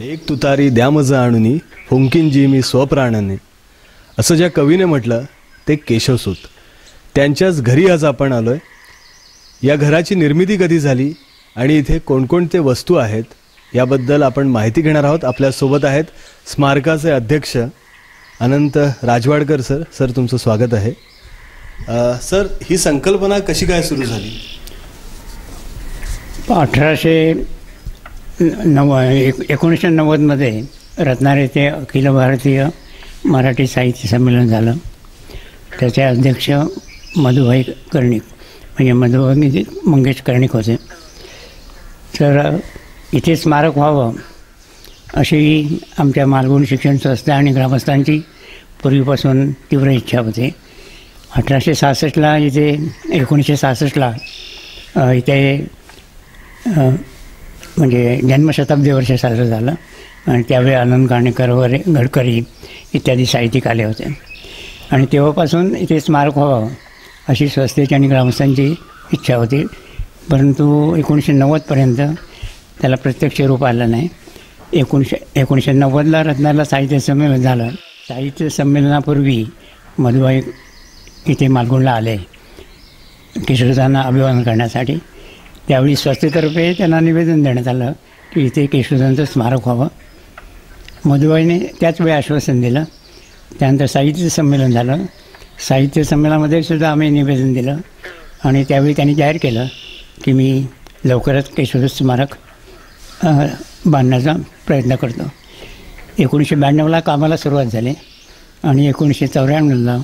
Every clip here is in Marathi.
एक तुतारी द्या मज आणुनी फुंकीन जी मी स्वप्राणाने. असं ज्या कवीने म्हटलं ते केशवसूत त्यांच्याच घरी आज आपण आलो आहे या घराची निर्मिती कधी झाली आणि इथे कोणकोणते वस्तू आहेत याबद्दल आपण माहिती घेणार आहोत. आपल्यासोबत आहेत स्मारकाचे अध्यक्ष अनंत राजवाडकर सर. सर तुमचं स्वागत आहे. सर ही संकल्पना कशी काय सुरू झाली? अठराशे नव्व एक एकोणीसशे नव्वदमध्ये रत्नारे येथे अखिल भारतीय मराठी साहित्य संमेलन झालं. त्याचे अध्यक्ष मधुभाई कर्णिक म्हणजे मधुभाई म्हणजे मंगेश कर्णिक होते. तर इथे स्मारक व्हावं अशी आमच्या मालगुण शिक्षण संस्था आणि ग्रामस्थांची पूर्वीपासून तीव्र इच्छा होती. अठराशे सहासष्टला इथे एकोणीसशे सहासष्टला इथे म्हणजे जन्मशताब्दी वर्ष साजरं झालं. आणि त्यावेळी आनंद काणेकर वगैरे गडकरी इत्यादी साहित्यिक आले होते. आणि तेव्हापासून इथे स्मारक व्हावं अशी संस्थेची आणि ग्रामस्थांची इच्छा होती. परंतु एकोणीसशे नव्वदपर्यंत त्याला प्रत्यक्ष रूप आलं नाही. एकोणीसशे एकोणीसशे नव्वदला रत्नाला साहित्य संमेलन झालं. साहित्य संमेलनापूर्वी मधुबाई इथे मालगुणला आले. किशोरदांना अभिवादन करण्यासाठी. त्यावेळी स्वस्तीतर्फे त्यांना निवेदन देण्यात आलं की इथे केशवदांचं स्मारक व्हावं. मधुबाईने त्याच वेळी आश्वासन दिलं. त्यानंतर साहित्य संमेलन झालं. साहित्य संमेलनामध्ये सुद्धा आम्ही निवेदन दिलं आणि त्यावेळी त्यांनी जाहीर केलं की मी लवकरच केशवद स्मारक बांधण्याचा प्रयत्न करतो. एकोणीसशे ब्याण्णवला कामाला सुरुवात झाली आणि एकोणीसशे चौऱ्याण्णवला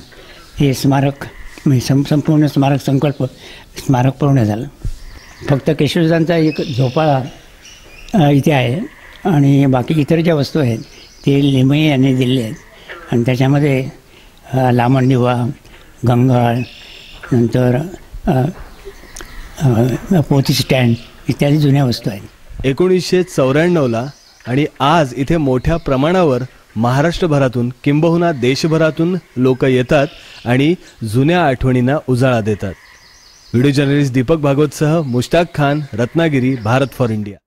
हे स्मारक म्हणजे सं संपूर्ण स्मारक संकल्प स्मारक पूर्ण झालं. फक्त केशवजांचा एक झोपाळा इथे आहे आणि बाकी इतर ज्या वस्तू आहेत ते लिमये यांनी दिले आहेत. आणि त्याच्यामध्ये लामणदिवा गंगाळ नंतर पोथी पोती स्टँड इत्यादी जुन्या वस्तू आहेत. एकोणीसशे चौऱ्याण्णवला आणि आज इथे मोठ्या प्रमाणावर महाराष्ट्रभरातून किंबहुना देशभरातून लोक येतात आणि जुन्या आठवणींना उजाळा देतात. व्हिडिओ जर्नलिस्ट दीपक भागवतसह मुश्ताक खान रत्नागिरी भारत फॉर इंडिया